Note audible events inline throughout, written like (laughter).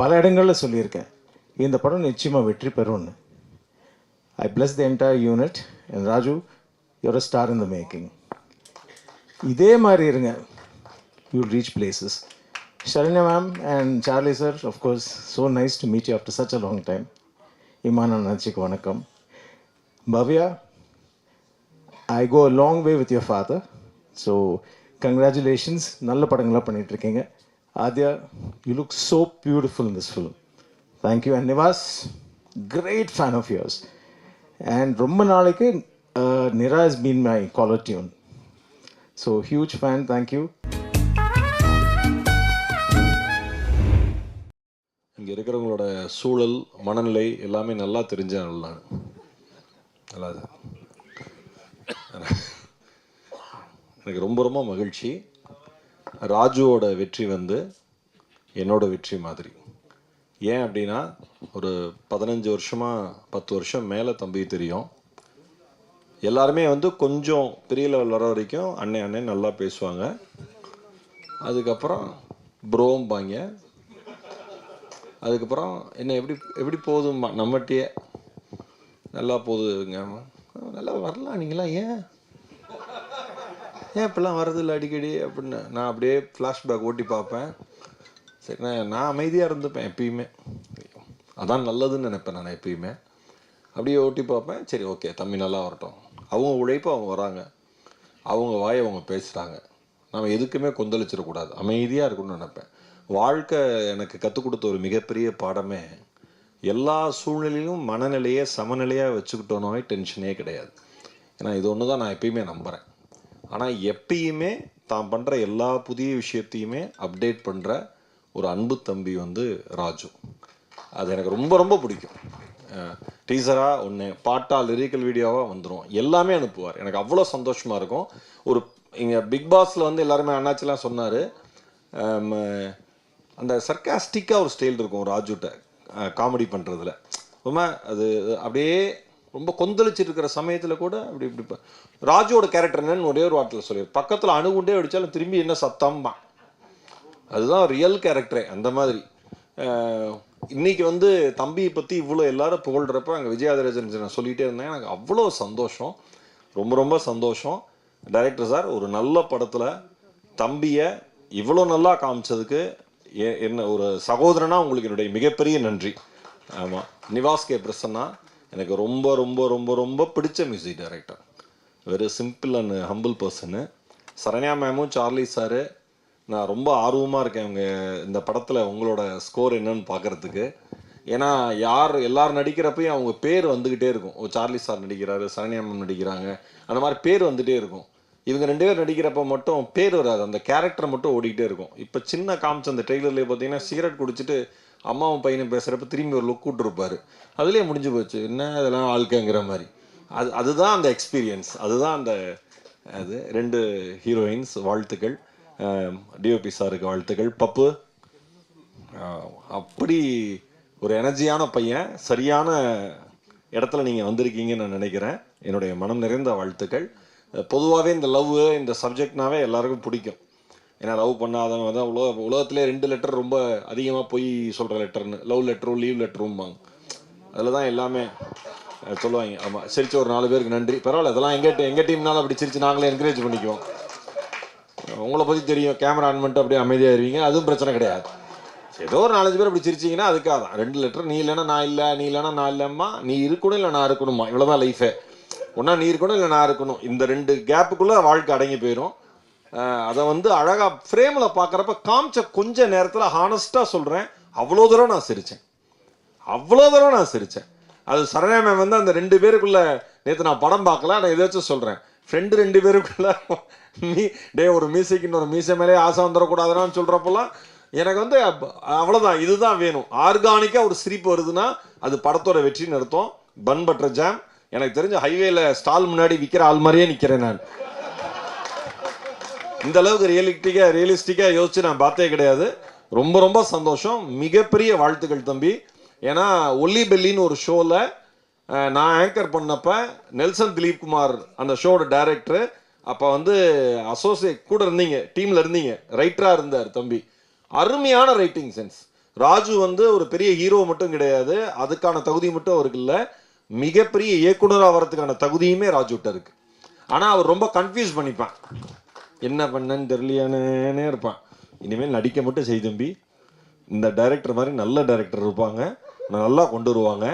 பல இடங்களில் சொல்லியிருக்கேன். இந்த படம் நிச்சயமாக வெற்றி பெறும்னு. I bless the entire unit and Raju your star in the making இதே மாதிரி இருங்க. You reach places Saranya ma'am and Charlie sir course so nice to meet you after such a long time Imman அண்ணாச்சிக்கு வணக்கம். Bhavya I go long way with your father so congratulations நல்ல படங்களாக பண்ணிகிட்ருக்கீங்க இருக்கீங்க Aadhya you look so beautiful in this film thank you and Niwas great fan of yours. And ரொம்ப நாளைக்கு Nira has been my caller tune so huge fan thank you இங்கே இருக்கிறவங்களோட சூழல் மனநிலை எல்லாமே நல்லா தெரிஞ்ச ஆள் நான் நல்லா எனக்கு ரொம்ப ரொம்ப மகிழ்ச்சி. ராஜுவோட வெற்றி வந்து என்னோட வெற்றி மாதிரி. ஏன் அப்படின்னா ஒரு பதினஞ்சு வருஷமாக பத்து வருஷம் மேலே தம்பி தெரியும். எல்லாருமே வந்து கொஞ்சம் பெரிய லெவல் வர வரைக்கும் அண்ணன் அண்ணன் நல்லா பேசுவாங்க. அதுக்கப்புறம் ப்ரோம்பாங்க அதுக்கப்புறம் என்ன எப்படி எப்படி போகுதும்மா? நம்மகிட்டயே நல்லா போகுதுங்க. நல்லா வரலாம் நீங்களாம் ஏன்? ஏன் இப்பெல்லாம் வர்றதில்ல அடிக்கடி அப்படின்னு? நான் அப்படியே ஃப்ளாஷ்பேக் ஓட்டி பார்ப்பேன். சரி நான் நான் அமைதியாக இருந்துப்பேன் எப்பயுமே. அதான் நல்லதுன்னு நினைப்பேன் நான் எப்பயுமே. அப்படியே ஓட்டி பார்ப்பேன். சரி ஓகே தம்பி நல்லா வரட்டும். அவங்க உழைப்பு அவங்க வராங்க. அவங்க வாயை அவங்க பேசுகிறாங்க நம்ம எதுக்குமே கொந்தளிச்சிடக்கூடாது. அமைதியாக இருக்கணும்னு நினைப்பேன். வாழ்க்கை எனக்கு கற்றுக் கொடுத்த ஒரு மிகப்பெரிய பாடமே எல்லா சூழ்நிலையிலும் மனநிலையை சமநிலையாக வச்சுக்கிட்டோனோவே டென்ஷனே கிடையாது. ஏன்னா இது ஒன்று தான் நான் எப்பயுமே நம்புகிறேன் ஆனால் எப்பயுமே தான் பண்ணுற எல்லா புதிய விஷயத்தையுமே அப்டேட் பண்ணுற ஒரு அன்பு தம்பி வந்து ராஜு. அது எனக்கு ரொம்ப ரொம்ப பிடிக்கும். டீசராக ஒன்று பாட்டா லிரிக்கல் வீடியோவாக வந்துடும் எல்லாமே அனுப்புவார். எனக்கு அவ்வளோ சந்தோஷமாக இருக்கும். ஒரு இங்கே பிக் பாஸில் வந்து எல்லாருமே அண்ணாச்சிலாம் சொன்னார். அந்த சர்க்காஸ்டிக்காக ஒரு ஸ்டைல் இருக்கும் ராஜுட்ட காமெடி பண்ணுறதுல ரொம்ப அது அப்படியே ரொம்ப கொந்தளிச்சிட்டு இருக்கிற சமயத்தில் கூட அப்படி இப்படி ராஜுவோட கேரக்டர் என்னன்னு ஒரே ஒரு வார்த்தையில் சொல்லி பக்கத்தில் அணுகுண்டே அடித்தாலும் திரும்பி என்ன சத்தம்பா அதுதான் ரியல் கேரக்டரே அந்த மாதிரி. இன்னைக்கு வந்து தம்பியை பற்றி இவ்வளோ எல்லாரும் புகழ்கிறப்ப அங்கே விஜயாதராஜன் நான் சொல்லிகிட்டே இருந்தேன். எனக்கு அவ்வளோ சந்தோஷம். ரொம்ப ரொம்ப சந்தோஷம். டைரக்டர் சார் ஒரு நல்ல படத்தில் தம்பியை இவ்வளோ நல்லா காமிச்சதுக்கு என்ன ஒரு சகோதரனா உங்களுக்கு என்னுடைய மிகப்பெரிய நன்றி. ஆமாம் நிவாஸ் கே பிரசன்னா எனக்கு ரொம்ப ரொம்ப ரொம்ப ரொம்ப பிடிச்ச music director very simple and humble person Saranya மேமும் Charlie sir நான் ரொம்ப ஆர்வமாக இருக்கேன் அவங்க இந்த படத்தில் உங்களோட ஸ்கோர் என்னன்னு பார்க்கறதுக்கு ஏன்னா யார் எல்லாரும் நடிக்கிறப்பையும் அவங்க பேர் வந்துக்கிட்டே இருக்கும். ஓ சார்லி சார் நடிக்கிறாரு சரண்யா மேம் நடிக்கிறாங்க. அந்த மாதிரி பேர் வந்துகிட்டே இருக்கும். இவங்க ரெண்டு பேர் நடிக்கிறப்ப மட்டும் பேர் வராது. அந்த கேரக்டர் மட்டும் ஓடிக்கிட்டே இருக்கும். இப்போ சின்ன காமிச்ச அந்த ட்ரெய்லர்லேயே பார்த்தீங்கன்னா சிகரெட் குடிச்சிட்டு அம்மாவும் பையனும் பேசுகிறப்ப திரும்பி ஒரு லுக் விட்டுருப்பார். அதுலேயே முடிஞ்சு போச்சு. என்ன இதெல்லாம் வாழ்க்கைங்கிற மாதிரி. அது அதுதான் அந்த எக்ஸ்பீரியன்ஸ் அதுதான் அந்த அது ரெண்டு ஹீரோயின்ஸ் வாழ்த்துக்கள். டிஓபி சாருக்கு வாழ்த்துக்கள். பப்பு அப்படி ஒரு எனர்ஜியான பையன். சரியான இடத்துல நீங்கள் வந்திருக்கீங்கன்னு நான் நினைக்கிறேன். என்னுடைய மனம் நிறைந்த வாழ்த்துக்கள். பொதுவாகவே இந்த லவ் இந்த சப்ஜெக்ட்னாவே எல்லாருக்கும் பிடிக்கும். ஏன்னா லவ் பண்ணாதவங்க தான் உலக உலகத்திலே ரெண்டு லெட்டர் ரொம்ப அதிகமாக போய் சொல்கிற லெட்டர்னு லவ் லெட்டரும் லீவ் லெட்டரும்பாங்க அதில் தான் எல்லாமே சொல்லுவாங்க. ஆமாம் சிரிச்சு ஒரு நாலு பேருக்கு நன்றி. பரவாயில்ல இதெல்லாம் எங்கள் எங்கள் டீம்னாலும் அப்படி சிரிச்சு நாங்களே என்கரேஜ் பண்ணிக்குவோம். உங்களை பற்றி தெரியும். கேமரா ஆன் பண்ணிட்டு அப்படியே அமைதியாக இருவீங்க. அதுவும் பிரச்சனை கிடையாது. ஏதோ ஒரு நாலஞ்சு பேர் அப்படி சிரிச்சிங்கன்னா அதுக்காக தான். ரெண்டு லெட்டர் நீ இல்லைன்னா நான் இல்லை நீ இல்லைன்னா நான் இல்லைம்மா. நீ இருக்கணும் இல்லை நான் இருக்கணுமா இவ்வளோதான் லைஃபே ஒன்றா நீ இருக்கணும் இல்லை நான் இருக்கணும். இந்த ரெண்டு கேப்புக்குள்ளே வாழ்க்கை அடங்கி போயிடும் அதை வந்து அழகாக ஃப்ரேமில் பார்க்குறப்ப காமிச்ச கொஞ்ச நேரத்தில் ஹானஸ்ட்டாக சொல்கிறேன் அவ்வளோ தூரம் நான் சிரித்தேன் அவ்வளோ தூரம் நான் சிரித்தேன் அது சரண்யா மேம் வந்து அந்த ரெண்டு பேருக்குள்ளே நேற்று நான் படம் பார்க்கல நான் ஏதாச்சும் சொல்கிறேன் ஃப்ரெண்டு ரெண்டு பேருக்குள்ள மீ டே ஒரு மீசைக்கு ஒரு மீசை மேலே ஆசை வந்துடக்கூடாதுன்னு சொல்கிறப்பெல்லாம் எனக்கு வந்து அவ்வளோதான் இதுதான் வேணும். ஆர்கானிக்காக ஒரு சிரிப்பு வருதுன்னா அது படத்தோட வெற்றின்னு அர்த்தம். பன் பட்டர் ஜாம் எனக்கு தெரிஞ்ச ஹைவேல ஸ்டால் முன்னாடி விற்கிற ஆள் மாதிரியே நிற்கிறேன் நான். இந்த அளவுக்கு ரியலிட்டிக்காக ரியலிஸ்டிக்காக யோசிச்சு நான் பார்த்தே கிடையாது. ரொம்ப ரொம்ப சந்தோஷம். மிகப்பெரிய வாழ்த்துக்கள் தம்பி. ஏன்னா ஒல்லி பெல்லின்னு ஒரு ஷோவில் நான் ஆங்கர் பண்ணப்ப நெல்சன் திலீப் குமார் அந்த ஷோட டைரக்டர் அப்போ வந்து அசோசியேட் கூட இருந்தீங்க டீமில் இருந்தீங்க. ரைட்டராக இருந்தார் தம்பி. அருமையான ரைட்டிங் சென்ஸ் ராஜு வந்து ஒரு பெரிய ஹீரோ மட்டும் கிடையாது. அதுக்கான தகுதி மட்டும் அவருக்கு இல்லை. மிகப்பெரிய இயக்குனர் ஆகிறதுக்கான தகுதியுமே ராஜுட்ட இருக்கு. ஆனால் அவர் ரொம்ப கன்ஃபியூஸ் பண்ணிப்பேன். என்ன பண்ணன்னு தெரியலையானே இருப்பான். இனிமேல் நடிக்க மட்டும் செய் தம்பி. இந்த டைரக்டர் மாதிரி நல்ல டைரக்டர் இருப்பாங்க. நல்லா கொண்டு வருவாங்க.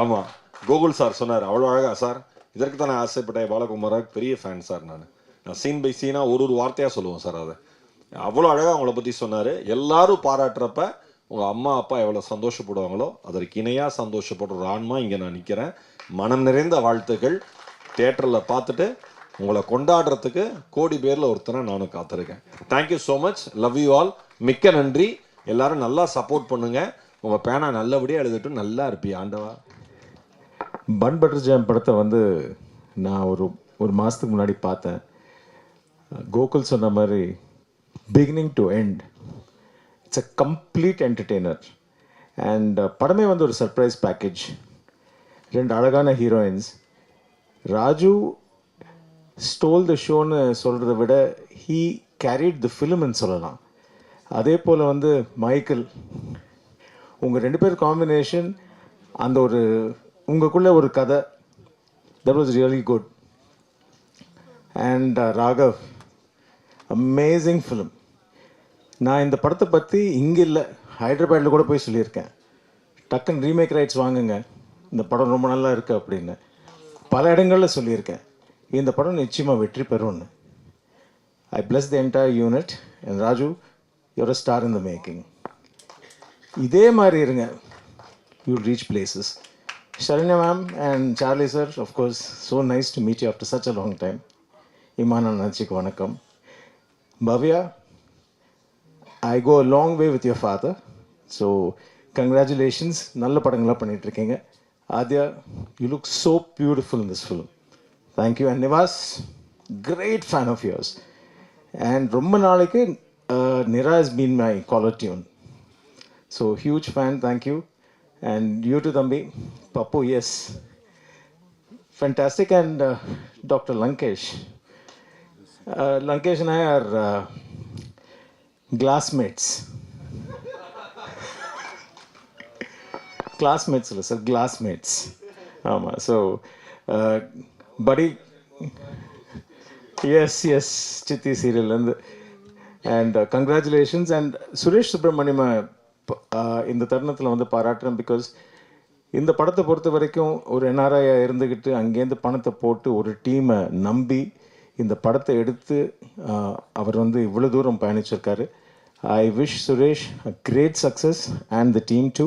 ஆமாம் கோகுல் சார் சொன்னார் அவ்வளோ அழகா சார். இதற்கு தான் நான் ஆசைப்பட்டேன். பாலகுமாரா பெரிய ஃபேன் சார் நான். நான் சீன் பை சீனாக ஒரு ஒரு வார்த்தையாக சொல்லுவேன் சார் அதை. அவ்வளோ அழகாக அவங்கள பற்றி சொன்னார். எல்லாரும் பாராட்டுறப்ப உங்கள் அம்மா அப்பா எவ்வளோ சந்தோஷப்படுவாங்களோ அதற்கு இணையாக சந்தோஷப்படுற ஒரு ஆன்மா இங்கே நான் நிற்கிறேன் மனம் நிறைந்த வாழ்த்துக்கள். தேட்டரில் பார்த்துட்டு உங்களை கொண்டாடுறதுக்கு கோடி பேரில் ஒருத்தனை நானும் காத்திருக்கேன். Thank you so much love you all மிக்க நன்றி. எல்லாரும் நல்லா சப்போர்ட் பண்ணுங்க. உங்கள் பேனா நல்லபடியாக எழுதிட்டும். நல்லா இருப்பியா ஆண்டவா? பன் பட்டர் ஜாம் படத்தை வந்து நான் ஒரு ஒரு மாதத்துக்கு முன்னாடி பார்த்தேன். கோகுல் சொன்ன மாதிரி beginning to end it's a complete entertainer and படமே வந்து ஒரு சர்ப்ரைஸ் பேக்கேஜ் ரெண்டு அழகான ஹீரோயின்ஸ் ராஜு ஸ்டோல் த ஷோன்னு சொல்கிறத விட ஹீ கேரிட் த ஃபிலிம்னு சொல்லலாம். அதே போல் வந்து மைக்கேல் உங்கள் ரெண்டு பேர் காம்பினேஷன் அந்த ஒரு உங்களுக்குள்ள ஒரு கதை that was really good and Raghav amazing film நான் இந்த படத்தை பற்றி இங்கே இல்லை ஹைதராபாடில் கூட போய் சொல்லியிருக்கேன். டக்குன்னு ரீமேக் ரைட்ஸ் வாங்குங்க. இந்த படம் ரொம்ப நல்லா இருக்குது அப்படின்னு. பல இடங்களில் சொல்லியிருக்கேன். இந்த படம் நிச்சயமாக வெற்றி பெறும்னு I bless the entire unit and Raju your star in the making இதே மாதிரி இருங்க. You reach places Saranya ma'am and Charlie sir course so nice to meet you after such a long time Imman அண்ணாச்சிக்கு வணக்கம். Bhavya I go long way with your father so congratulations நல்ல படங்களாக பண்ணிகிட்ருக்கீங்க இருக்கீங்க. Aadhya you look so beautiful in this film thank you and Niwas great fan of yours. And ரொம்ப நாளைக்கு Nira is been my caller tune so huge fan thank you and you too தம்பி Pappu is fantastic and doctor Lankesh Lankesh and I are uh, classmates. (laughs) classmates இல்லை sir classmates ஆமாம் so படி S S Chithi சீரியல்லேருந்து and congratulations and Suresh சுப்ரமணியமை இந்த தருணத்தில் வந்து பாராட்டுறேன் பிகாஸ் இந்த படத்தை பொறுத்த வரைக்கும் ஒரு என்ஆர்ஐயா இருந்துக்கிட்டு அங்கேருந்து பணத்தை போட்டு ஒரு டீமை நம்பி இந்த படத்தை எடுத்து uh, அவர் வந்து இவ்வளோ தூரம் பயணிச்சிருக்காரு. I wish Suresh a great success and the team to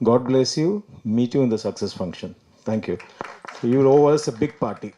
God bless you meet you இந்த the success function thank you you ours a big party